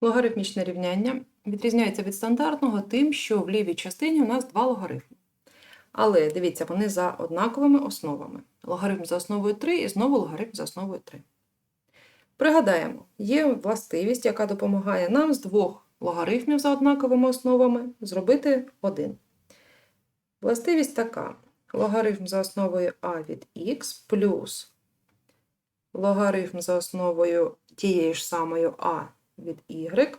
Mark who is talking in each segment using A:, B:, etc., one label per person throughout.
A: Логарифмічне рівняння відрізняється від стандартного тим, що в лівій частині у нас два логарифми. Але дивіться, вони за однаковими основами. Логарифм за основою 3 і знову логарифм за основою 3. Пригадаємо, є властивість, яка допомагає нам з двох логарифмів за однаковими основами зробити один. Властивість така: логарифм за основою а від х плюс логарифм за основою тієї ж самої а від y.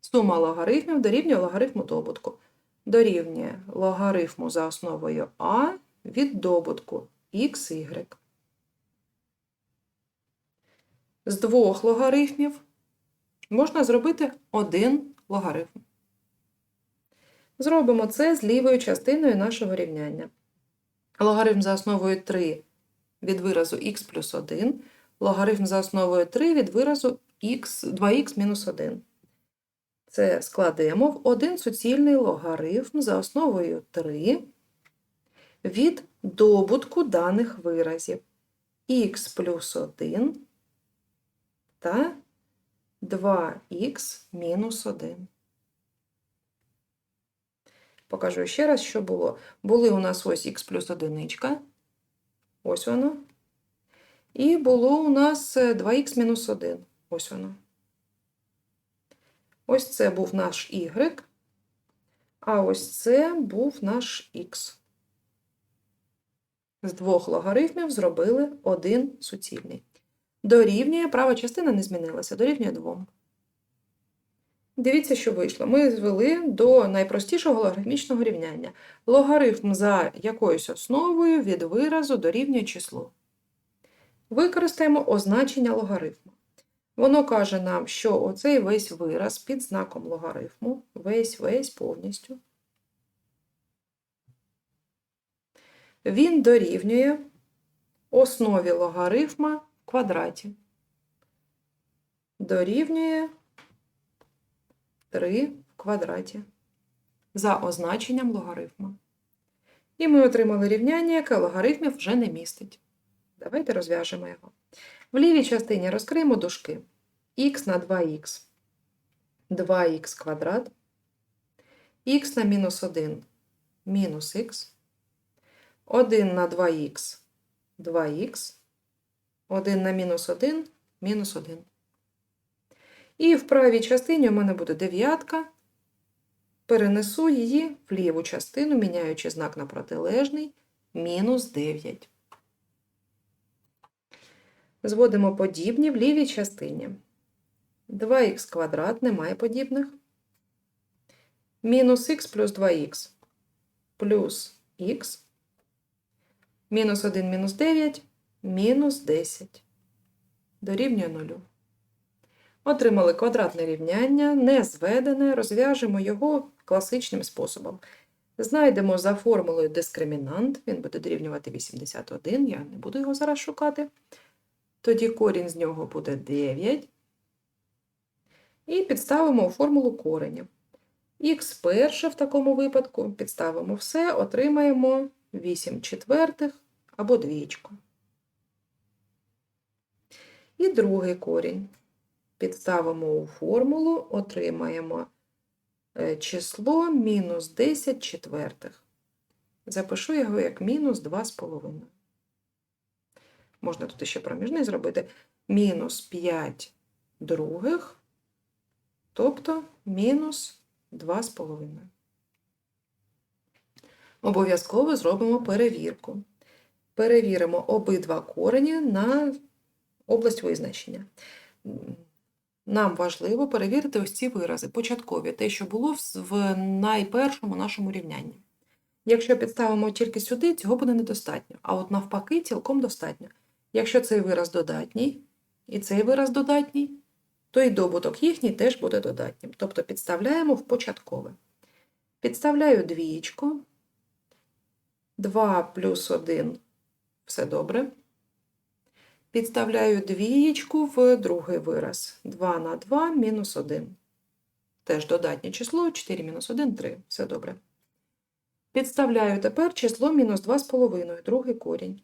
A: Сума логарифмів дорівнює логарифму добутку. Дорівнює логарифму за основою а від добутку xy. З двох логарифмів можна зробити один логарифм. Зробимо це з лівою частиною нашого рівняння. Логарифм за основою 3 від виразу х плюс 1, логарифм за основою 3 від виразу х, 2х мінус 1. Це складемо в один суцільний логарифм за основою 3 від добутку даних виразів х плюс 1 та 2х мінус 1. Покажу ще раз, що було. Були у нас ось х плюс 1, ось воно. І було у нас 2х мінус 1, ось воно. Ось це був наш y, а ось це був наш х. З двох логарифмів зробили один суцільний. Дорівнює, права частина не змінилася, дорівнює 2. Дивіться, що вийшло. Ми звели до найпростішого логарифмічного рівняння. Логарифм за якоюсь основою від виразу дорівнює числу. Використаємо означення логарифму. Воно каже нам, що оцей весь вираз під знаком логарифму, весь-весь повністю, він дорівнює основі логарифма в квадраті. Дорівнює 3 в квадраті за означенням логарифма. І ми отримали рівняння, яке логарифмів вже не містить. Давайте розв'яжемо його. В лівій частині розкриємо дужки. х на 2х 2х квадрат, х на мінус 1 мінус х, 1 на 2х 2х, 1 на мінус 1 мінус 1. І в правій частині у мене буде дев'ятка. Перенесу її в ліву частину, міняючи знак на протилежний, мінус 9. Зводимо подібні в лівій частині. 2х квадрат немає подібних. Мінус х плюс 2х плюс х. Мінус 1 мінус 9 мінус 10. Дорівнює 0. Отримали квадратне рівняння, не зведене, розв'яжемо його класичним способом. Знайдемо за формулою дискримінант, він буде дорівнювати 81, я не буду його зараз шукати. Тоді корінь з нього буде 9. І підставимо у формулу коренів. Х перше в такому випадку підставимо все, отримаємо 8 четвертих або двічку. І другий корінь. Підставимо у формулу, отримаємо е, число мінус 10 четвертих. Запишу його як мінус 2,5. Можна тут ще проміжний зробити. Мінус 5 других, тобто мінус 2,5. Обов'язково зробимо перевірку. Перевіримо обидва корені на область визначення. Нам важливо перевірити ось ці вирази, початкові, те, що було в найпершому нашому рівнянні. Якщо підставимо тільки сюди, цього буде недостатньо. А от навпаки, цілком достатньо. Якщо цей вираз додатній, і цей вираз додатній, то і добуток їхній теж буде додатнім. Тобто підставляємо в початкове. Підставляю двієчку. 2 плюс 1 все добре. Підставляю двієчку в другий вираз. 2 на 2 мінус 1. Теж додатнє число 4 мінус 1 3. Все добре. Підставляю тепер число мінус 2,5, другий корінь.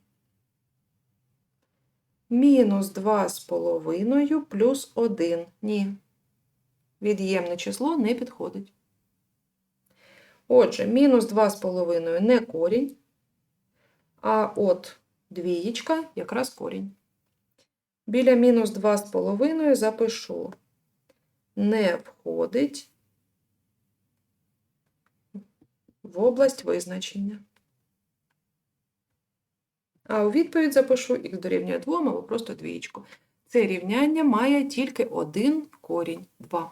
A: Мінус 2,5 плюс 1. Ні. Від'ємне число не підходить. Отже, мінус 2,5 не корінь, а от двієчка якраз корінь. Біля мінус 2,5 запишу не входить в область визначення. А у відповідь запишу х дорівнює 2 або просто двієчку. Це рівняння має тільки один корінь 2.